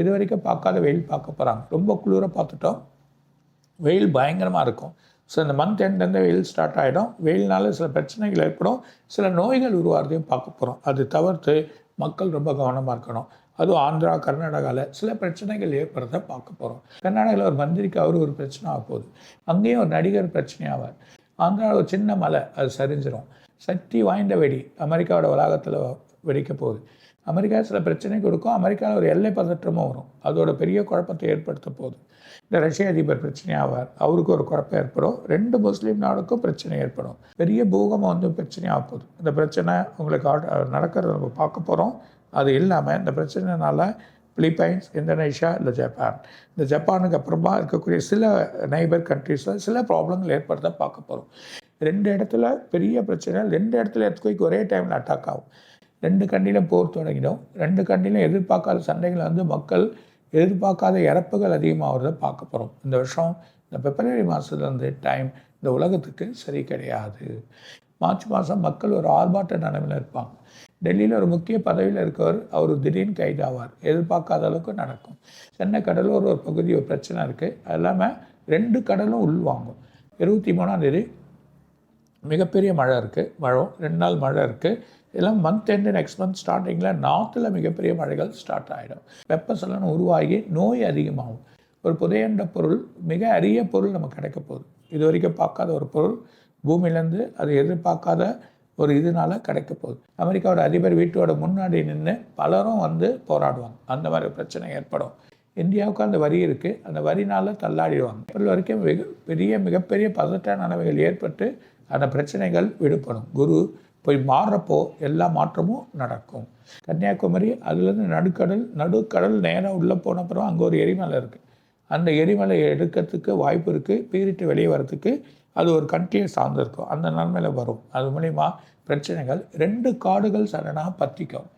இது வரைக்கும் பார்க்காத வெயில் பார்க்க போகிறாங்க ரொம்ப குளிராக பார்த்துட்டோம். வெயில் பயங்கரமாக இருக்கும். ஸோ இந்த மந்த் எண்ட்லேருந்து வெயில் ஸ்டார்ட் ஆகிடும் வெயில்னால சில பிரச்சனைகள் ஏற்படும். சில நோய்கள் உருவாகிறதையும் பார்க்க போகிறோம் அது தவிர்த்து மக்கள் ரொம்ப கவனமாக இருக்கணும். அதுவும் ஆந்திரா கர்நாடகாவில் சில பிரச்சனைகள் ஏற்படுறத பார்க்க போகிறோம் கர்நாடகாவில் ஒரு மந்திரிக்கு அவர் ஒரு பிரச்சனை ஆக போகுது. அங்கேயும் ஒரு நடிகர் பிரச்சனையாவார் ஆந்திராவில் ஒரு சின்ன மலை அது சரிஞ்சிடும் சக்தி வாய்ந்த வெடி அமெரிக்காவோட வளாகத்தில் வெடிக்க போகுது. அமெரிக்கா சில பிரச்சனை கொடுக்கும். அமெரிக்காவில் ஒரு எல்லை பதற்றமும் வரும். அதோட பெரிய குழப்பத்தை ஏற்படுத்த போகுது. இந்த ரஷ்ய அதிபர் பிரச்சனையாவார் அவருக்கு ஒரு குழப்பம் ஏற்படும். ரெண்டு முஸ்லீம் நாடுக்கும் பிரச்சனை ஏற்படும். பெரிய பூகம்பம் வந்து பிரச்சனையாக போகுது. இந்த பிரச்சனை உங்களுக்கு நடக்கிறத நம்ம பார்க்க போகிறோம் அது இல்லாமல் இந்த பிரச்சனைனால பிலிப்பைன்ஸ் இந்தோனேஷியா இல்லை ஜப்பான். இந்த ஜப்பானுக்கு அப்புறமா இருக்கக்கூடிய சில நைபர் கண்ட்ரீஸில் சில ப்ராப்ளங்கள் ஏற்படுத்த பார்க்க போகிறோம் ரெண்டு இடத்துல பெரிய பிரச்சனை ரெண்டு இடத்துல எர்த்குவைக் ஒரே டைமில் அட்டாக் ஆகும். ரெண்டு கண்ணிலும் போர் தொடங்கிடும். ரெண்டு கண்ணிலும் எதிர்பார்க்காத சண்டைகளை வந்து மக்கள் எதிர்பார்க்காத இறப்புகள் அதிகமாகிறத பார்க்க போகிறோம் இந்த வருஷம் இந்த பிப்ரவரி மாதத்துலேருந்து டைம் இந்த உலகத்துக்கு சரி கிடையாது. மார்ச் மாதம் மக்கள் ஒரு ஆர்ப்பாட்ட நிலைமையில் இருப்பாங்க. டெல்லியில் ஒரு முக்கிய பதவியில் இருக்கவர் அவர் திடீர்னு கைதாவார். எதிர்பார்க்காத அளவுக்கு நடக்கும். சென்னை கடலூர் ஒரு பகுதி ஒரு பிரச்சனை இருக்குது அது இல்லாமல் ரெண்டு கடலும் உள்வாங்கும். இருபத்தி மூணாம் தேதி மிகப்பெரிய மழை இருக்குது மழை ரெண்டு நாள் மழை இருக்குது இதெல்லாம் மந்த் எண்டு நெக்ஸ்ட் மந்த் ஸ்டார்டிங்கில் நார்த்தில் மிகப்பெரிய மழைகள் ஸ்டார்ட் ஆகிடும் வெப்பசலனம் உருவாகி நோய் அதிகமாகும். ஒரு புதையண்ட பொருள் மிக அரிய பொருள் நமக்கு கிடைக்க போகுது. இது வரைக்கும் பார்க்காத ஒரு பொருள் பூமியிலேருந்து அது எதிர்பார்க்காத ஒரு இதனால கிடைக்க போகுது. அமெரிக்காவோட அதிபர் வீட்டோட முன்னாடி நின்று பலரும் வந்து போராடுவாங்க. அந்த மாதிரி பிரச்சனை ஏற்படும். இந்தியாவுக்கு அந்த வரி இருக்குது அந்த வரினால் தள்ளாடிடுவாங்க. ஏப்ரல் வரைக்கும் வெகு பெரிய மிகப்பெரிய பதற்ற நிலைமைகள் ஏற்பட்டு அந்த பிரச்சனைகள் விடுபடும். குரு போய் மாறுறப்போ எல்லா மாற்றமும் நடக்கும். கன்னியாகுமரி அதுலேருந்து நடுக்கடல் நடுக்கடல் நேராக உள்ளே போன அப்புறம் அங்கே ஒரு எரிமலை இருக்குது அந்த எரிமலை எடுக்கிறதுக்கு வாய்ப்பு இருக்குது பீரிட்டு வெளியே வரத்துக்கு அது ஒரு கண்ட்ரியை சார்ந்திருக்கும். அந்த நன்மையில் வரும். அது மூலிமா பிரச்சனைகள் ரெண்டு காடுகள் சடனாக பற்றிக்கும்